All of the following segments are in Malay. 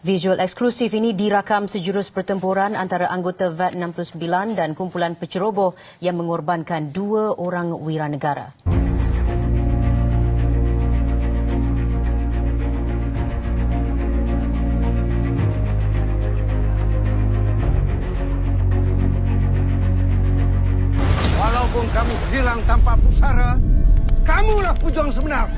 Visual eksklusif ini dirakam sejurus pertempuran antara anggota VAT 69 dan kumpulan penceroboh yang mengorbankan dua orang wiranegara. Walaupun kami hilang tanpa pusara, kamulah pejuang sebenar.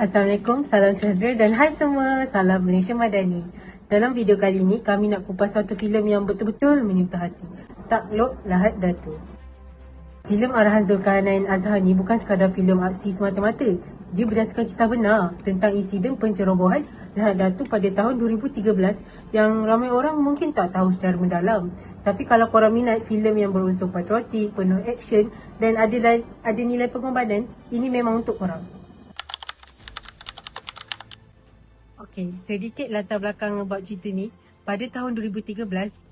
Assalamualaikum, salam sejahtera dan hai semua, salam Malaysia Madani. Dalam video kali ini, kami nak kupas satu filem yang betul-betul menyentuh hati. Takluk Lahat Datu. Filem arahan Zulkarnain Azhar ni bukan sekadar filem aksi semata-mata. Dia berdasarkan kisah benar tentang insiden pencerobohan Lahat Datu pada tahun 2013 yang ramai orang mungkin tak tahu secara mendalam. Tapi kalau korang minat filem yang berunsur patriotik, penuh action dan ada ada nilai pengorbanan, ini memang untuk korang. Okey, sedikit latar belakang about cerita ni. Pada tahun 2013,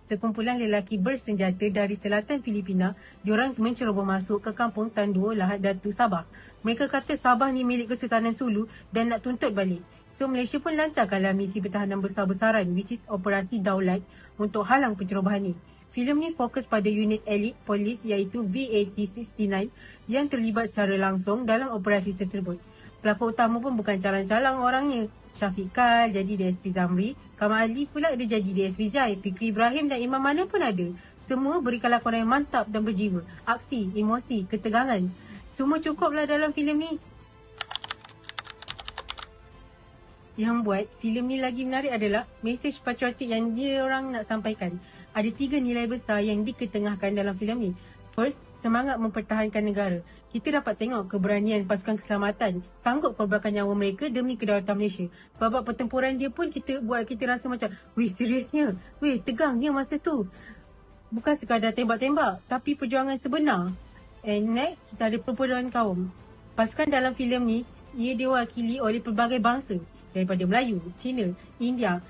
sekumpulan lelaki bersenjata dari selatan Filipina, diorang menceroboh masuk ke kampung Tanduo Lahad Datu Sabah. Mereka kata Sabah ni milik Kesultanan Sulu dan nak tuntut balik. So Malaysia pun lancarkanlah misi pertahanan besar-besaran which is Operasi Daulat untuk halang pencerobohan ni. Filem ni fokus pada unit elit polis iaitu VAT-69 yang terlibat secara langsung dalam operasi tersebut. Pelakon utama pun bukan calang-calang orangnya. Syafiq Kal jadi DSP Zamri, Kamal Ali pula dia jadi DSP Jai, Fikri Ibrahim dan Imam Mana pun ada. Semua berikan lakonan yang mantap dan berjiwa. Aksi, emosi, ketegangan. Semua cukuplah dalam filem ni. Yang buat filem ni lagi menarik adalah mesej patriotik yang dia orang nak sampaikan. Ada tiga nilai besar yang diketengahkan dalam filem ni. First, semangat mempertahankan negara. Kita dapat tengok keberanian pasukan keselamatan sanggup korbankan nyawa mereka demi kedaulatan Malaysia. Babak pertempuran dia pun kita buat kita rasa macam, wih seriusnya, wih tegangnya masa tu. Bukan sekadar tembak-tembak, tapi perjuangan sebenar. And next, kita ada perpaduan kaum. Pasukan dalam filem ni, ia diwakili oleh pelbagai bangsa. Daripada Melayu, Cina, India,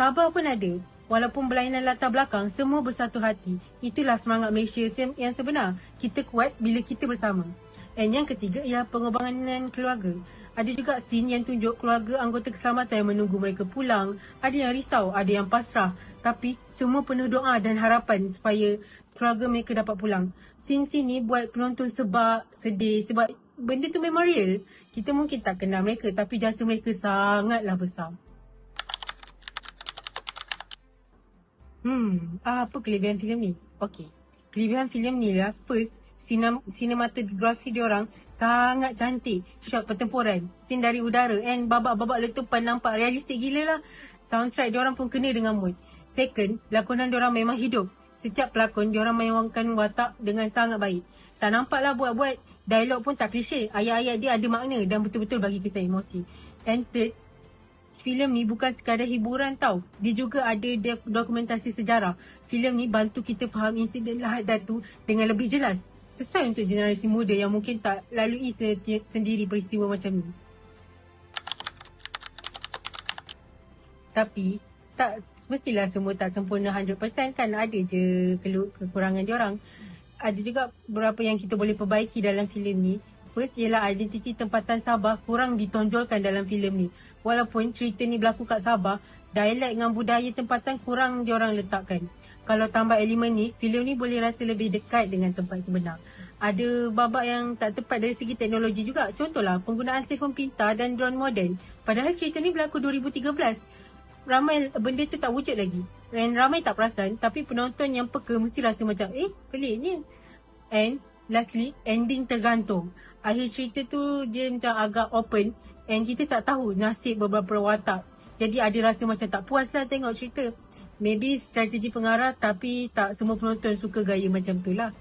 Sabah pun ada. Walaupun berlainan latar belakang, semua bersatu hati. Itulah semangat Malaysia yang sebenar. Kita kuat bila kita bersama. And yang ketiga ialah pengorbanan keluarga. Ada juga scene yang tunjuk keluarga anggota keselamatan yang menunggu mereka pulang. Ada yang risau, ada yang pasrah. Tapi semua penuh doa dan harapan supaya keluarga mereka dapat pulang. Scene-scene ni buat penonton sebab sedih sebab benda tu memang real. Kita mungkin tak kenal mereka tapi jasa mereka sangatlah besar. Hmm, apa kelebihan filem ni? Okey. Kelebihan filem ni lah first sinem sinematografi dia orang sangat cantik. Shot pertempuran, scene dari udara and babak-babak letupan nampak realistik gila lah. Soundtrack dia orang pun kena dengan mood. Second, lakonan dia orang memang hidup. Setiap pelakon dia orang mainkan watak dengan sangat baik. Tak nampak lah buat-buat. Dialog pun tak klise. Ayat-ayat dia ada makna dan betul-betul bagi kesan emosi. And third, filem ni bukan sekadar hiburan tau. Dia juga ada dokumentasi sejarah. Filem ni bantu kita faham insiden Lahad Datu dengan lebih jelas. Sesuai untuk generasi muda yang mungkin tak lalui sendiri peristiwa macam ni. Tapi tak mestilah semua tak sempurna 100% kan ada je kekurangan dia orang. Ada juga beberapa yang kita boleh perbaiki dalam filem ni. First ialah identiti tempatan Sabah kurang ditonjolkan dalam filem ni. Walaupun cerita ni berlaku kat Sabah, dialek dengan budaya tempatan kurang diorang letakkan. Kalau tambah elemen ni, filem ni boleh rasa lebih dekat dengan tempat sebenar. Ada babak yang tak tepat dari segi teknologi juga. Contohlah, penggunaan telefon pintar dan drone moden. Padahal cerita ni berlaku 2013. Ramai benda tu tak wujud lagi. Dan ramai tak perasan, tapi penonton yang peka mesti rasa macam, eh, peliknya. And lastly, ending tergantung. Akhir cerita tu dia macam agak open and kita tak tahu nasib beberapa watak. Jadi ada rasa macam tak puas lah tengok cerita. Maybe strategi pengarah tapi tak semua penonton suka gaya macam tu lah.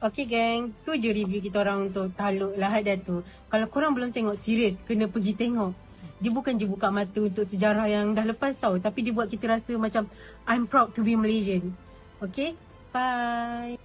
Okay gang, tu je review kita orang untuk Taluk Lahadat tu. Kalau korang belum tengok serius, kena pergi tengok. Dia bukan je buka mata untuk sejarah yang dah lepas tau. Tapi dia buat kita rasa macam I'm proud to be Malaysian. Okay, bye.